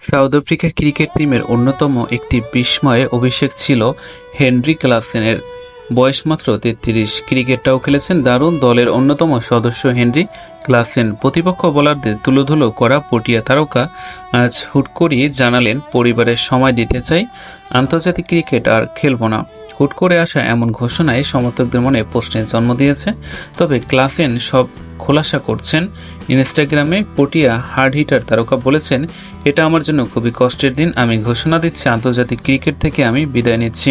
South Africa cricket টিমের অন্যতম একটি বিস্ময়ে অভিষেক ছিল হেনরি ক্লাসেনের। বয়স মাত্র তেত্রিশ। ক্রিকেটটাও খেলেছেন দারুণ দলের অন্যতম সদস্য হেনরি ক্লাসেন। প্রতিপক্ষ বোলারদের তুলোধুলো করা পটিয়া তারকা আজ হুট করিয়ে জানালেন, পরিবারের সময় দিতে চাই, আন্তর্জাতিক ক্রিকেট আর খেলব না। হুট করে আসা এমন ঘোষণায় সমর্থকদের মনে প্রশ্নের জন্ম দিয়েছে। তবে ক্লাসেন সব খোলাসা করছেন। ইনস্টাগ্রামে পটিয়া হার্ড হিটার তারকা বলেছেন, এটা আমার জন্য খুবই কষ্টের দিন। আমি ঘোষণা দিচ্ছি, আন্তর্জাতিক ক্রিকেট থেকে আমি বিদায় নিচ্ছি।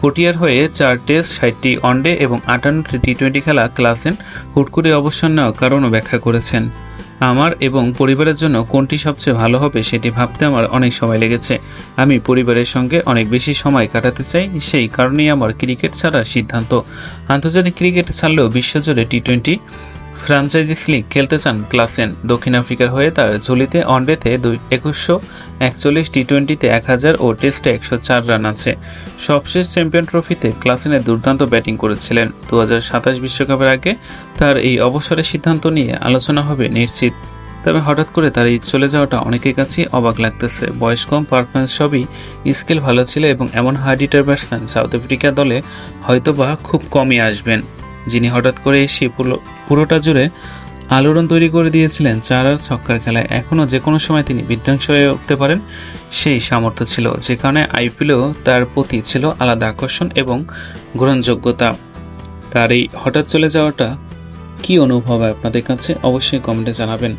পটিয়ার হয়ে চার টেস্ট, ষাটটি ওয়ানডে এবং আটান্নটি টি টোয়েন্টি খেলা ক্লাসেন হুট করে অবসর নেওয়ার কারণও ব্যাখ্যা করেছেন। আমার এবং পরিবারের জন্য কোনটি সবচেয়ে ভালো হবে সেটি ভাবতে আমার অনেক সময় লেগেছে। আমি পরিবারের সঙ্গে অনেক বেশি সময় কাটাতে চাই, সেই কারণেই আমার ক্রিকেট ছাড়ার সিদ্ধান্ত। আন্তর্জাতিক ক্রিকেট ছাড়লেও বিশ্বজুড়ে টি টোয়েন্টি ফ্রাঞ্চাইজিস লিগ খেলতে চান ক্লাসেন দক্ষিণ আফ্রিকার হয়ে তার ঝুলিতে ওয়ানডেতে দুই একুশশো একচল্লিশ টি টোয়েন্টিতে এক হাজার ও টেস্টে একশো চার রান আছে। সবশেষ চ্যাম্পিয়ন ট্রফিতে ক্লাসেনের দুর্দান্ত ব্যাটিং করেছিলেন। দু হাজার সাতাশ বিশ্বকাপের আগে তার এই অবসরের সিদ্ধান্ত নিয়ে আলোচনা হবে নিশ্চিত। তবে হঠাৎ করে তার এই চলে যাওয়াটা অনেকের কাছেই অবাক লাগতেছে। বয়স কম পারফরমেন্স সবই স্কিল ভালো ছিল এবং এমন hard hitter batsman South Africa দলে হয়তোবা খুব কমই আসবেন। যিনি হঠাৎ করে এসে পুরোটা জুড়ে আলোড়ন তৈরি করে দিয়েছিলেন চার আর ছক্কার খেলায়। এখনও যে কোনো সময় তিনি বিধ্বংস হয়ে উঠতে পারেন, সেই সামর্থ্য ছিল। যে কারণে আইপিএলেও তার প্রতি ছিল আলাদা আকর্ষণ এবং গ্রহণযোগ্যতা। তার এই হঠাৎ চলে যাওয়াটা কি অনুভব হয় আপনাদের কাছে? অবশ্যই কমেন্টে জানাবেন।